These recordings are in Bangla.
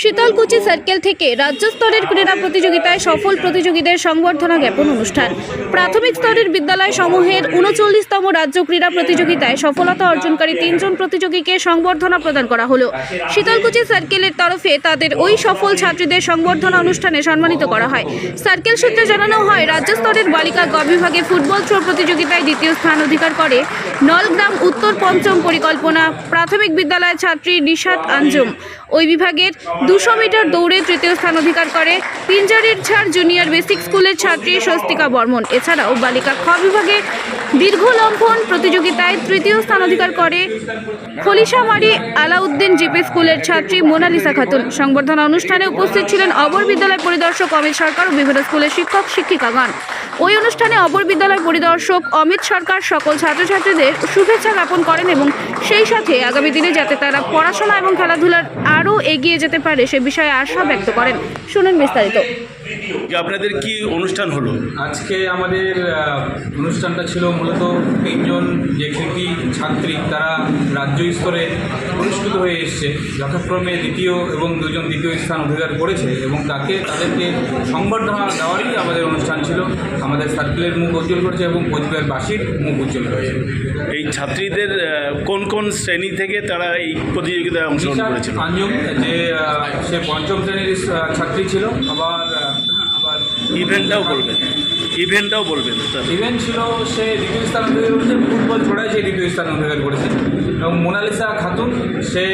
শীতলকুচি সার্কেল থেকে রাজ্য স্তরের ক্রীড়া প্রতিযোগিতায় সফল প্রতিযোগীদের সংবর্ধনা জ্ঞাপন অনুষ্ঠান। প্রাথমিক স্তরের বিদ্যালয় সমূহের উনচল্লিশতম রাজ্য ক্রীড়া প্রতিযোগিতায় সফলতা অর্জনকারী তিনজন প্রতিযোগীকে সংবর্ধনা প্রদান করা হলো। শীতলকুচি সার্কেলের তরফে তাদের ওই সফল ছাত্রীদের সংবর্ধনা অনুষ্ঠানে সম্মানিত করা হয়। সার্কেল সূত্রে জানানো হয়, রাজ্য স্তরের বালিকা গ বিভাগে ফুটবল থ্রো প্রতিযোগিতায় দ্বিতীয় স্থান অধিকার করে নলগ্রাম উত্তর পঞ্চম পরিকল্পনা। প্রাথমিক বিদ্যালয়ের ছাত্রী নিশাত আঞ্জুম। ওই বিভাগের দুশো মিটার দৌড়ে তৃতীয় স্থান অধিকার করে পিঞ্জারির ছাড় জুনিয়র বেসিক স্কুলের ছাত্রী স্বস্তিকা বর্মন। এছাড়াও বালিকা খ বিভাগে দীর্ঘ লম্ফন প্রতিযোগিতায় তৃতীয় স্থান অধিকার করে খলিশামারি আলাউদ্দিন জিপি স্কুলের ছাত্রী মোনালিসা খাতুন। সংবর্ধনা অনুষ্ঠানে উপস্থিত ছিলেন অবর বিদ্যালয় পরিদর্শক অমিত সরকার ও বিভিন্ন স্কুলের শিক্ষক শিক্ষিকাগণ ওই অনুষ্ঠানে অপর বিদ্যালয় পরিদর্শক অমিত সরকার সকল ছাত্রছাত্রীদের শুভেচ্ছা জ্ঞাপন করেন এবং সেই সাথে আগামী দিনে যাতে তারা পড়াশোনা এবং খেলাধুলার আরও এগিয়ে যেতে পারে সে বিষয়ে আশা ব্যক্ত করেন। শুনুন বিস্তারিত। যে আপনাদের কি অনুষ্ঠান হলো? আজকে আমাদের অনুষ্ঠানটা ছিল মূলত তিনজন যে কৃতি ছাত্রী তারা রাজ্য স্তরে পুরস্কৃত হয়ে এসছে। যথাক্রমে দ্বিতীয় এবং দুজন দ্বিতীয় স্থান অধিকার করেছে এবং তাকে তাদেরকে সংবর্ধনা দেওয়ারই আমাদের অনুষ্ঠান ছিল। আমাদের সার্কেলের মুখ উজ্জ্বল করেছে এবং কোচবিহারবাসীর মুখ উজ্জ্বল করেছে। এই ছাত্রীদের কোন কোন শ্রেণি থেকে তারা এই প্রতিযোগিতায় অংশগ্রহণ করেছিল? যে সে পঞ্চম শ্রেণির ছাত্রী ছিল। আবার ইভেন্টটাও বলবেন ইভেন্টটাও বলবেন স্যার ইভেন্ট ছিল সে দ্বিতীয় স্থান অধিকার করেছে ফুটবল ছোড়ায় সে দ্বিতীয় স্থান অধিকার করেছে। এবং মোনালিসা খাতুন সে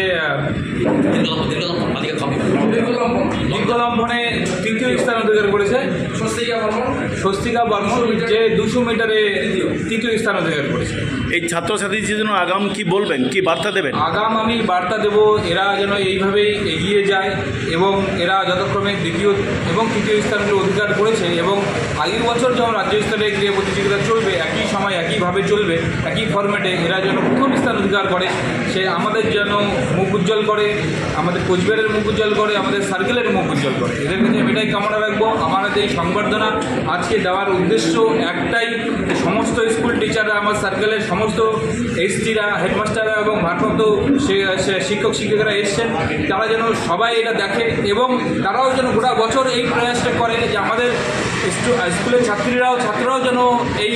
দীর্ঘলম্বনে তৃতীয় স্থান অধিকার করেছে। স্বস্তিকা বর্মন যে দুশো মিটারে তৃতীয় স্থান অধিকার করেছে। এই ছাত্রছাত্রীদের জন্য আগাম কি বলবেন কি বার্তা দেবেন? আগাম আমি বার্তা দেব এরা যেন এইভাবেই এগিয়ে যায় এবং এরা যথাক্রমে দ্বিতীয় এবং তৃতীয় স্থানগুলো অধিকার করেছে এবং আগের বছর যখন রাজ্য স্তরে ক্রীড়া প্রতিযোগিতা চলবে, একই সময় একইভাবে চলবে, একই ফরম্যাটে এরা যেন প্রথম স্থান অধিকার করে, সে আমাদের যেন মুখ উজ্জ্বল করে, আমাদের কোচবিহারের মুখ উজ্জ্বল করে, আমাদের সার্কেলের মুখ উজ্জ্বল করে। এদের কাছে আমি এটাই কামনা রাখব। আমাদের এই সংবর্ধনা আজকে দেওয়ার উদ্দেশ্য একটাই সমস্ত স্কুল টিচাররা আমার সার্কেলের সমস্ত এসটিরা হেডমাস্টাররা এবং ভারপ্রাপ্ত শিক্ষক, শিক্ষিকারা এসছেন। তারা যেন সবাই এটা দেখে এবং তারাও যেন গোটা বছর এই প্রয়াসটা করে যে আমাদের স্কুলের ছাত্রীরাও ছাত্ররাও যেন এই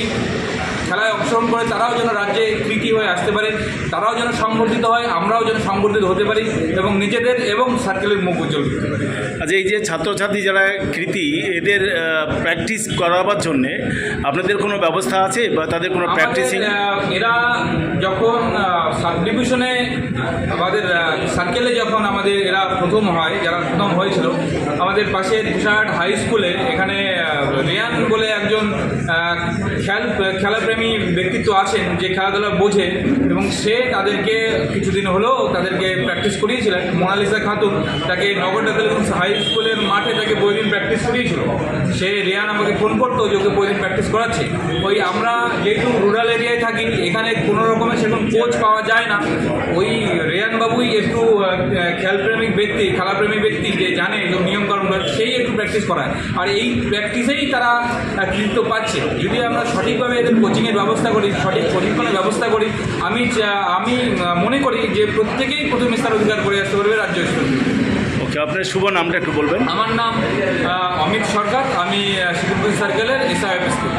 খেলায় অংশগ্রহণ করে তারাও যেন রাজ্যে কৃতি হয়ে আসতে পারে তারাও যেন সংবর্ধিত হয় আমরাও যেন সংবর্ধিত হতে পারি এবং নিজেদের এবং সার্কেলের মুখ উজ্জ্বল করতে পারি। আচ্ছা এই যে ছাত্রছাত্রী যারা কৃতি এদের প্র্যাকটিস করাবার জন্যে আপনাদের কোনো ব্যবস্থা আছে বা তাদের কোনো প্র্যাকটিসিং এরা যখন সাব ডিভিশনে আমাদের সার্কেলে যখন আমাদের এরা প্রথম হয় যারা প্রথম হয়েছিল আমাদের পাশে বিশাট হাই স্কুলে এখানে রিয়ান বলে একজন খেল খেলাপ্রেমী ব্যক্তিত্ব আছেন, যে খেলাধুলা বোঝে এবং সে তাদেরকে কিছুদিন হলেও তাদেরকে প্র্যাকটিস করিয়েছিলেন। মোনালিসা খাতুন তাকে নগর নগরটা হাই স্কুলের মাঠে তাকে প্রতিদিন প্র্যাকটিস করিয়েছিল সে রিয়ান আমাকে ফোন করতো যে ওকে প্রতিদিন প্র্যাকটিস করাচ্ছে। ওই আমরা যেহেতু রুরাল এরিয়ায় থাকি এখানে কোনো রকমের সেরকম কোচ পাওয়া যায় না। ওই রেয়ান বাবুই একটু খেলপ্রেমিক ব্যক্তি খেলাপ্রেমী ব্যক্তি যে জানে যে নিয়মকানুন সেই একটু প্র্যাকটিস করায়। আর এই প্র্যাকটিসেই তারা আহ, কৃতিত্ব পাচ্ছে। যদি আমরা সঠিকভাবে এদের কোচিংয়ের ব্যবস্থা করি সঠিক প্রশিক্ষণের ব্যবস্থা করি আমি আমি মনে করি যে প্রত্যেকেই প্রথম স্থান অধিকার করে আসতে পারবে রাজ্য স্তরে। আপনার শুভ নামটা একটু বলবেন। আমার নাম অমিত সরকার আমি শিবপুর সার্কেলের স্কুল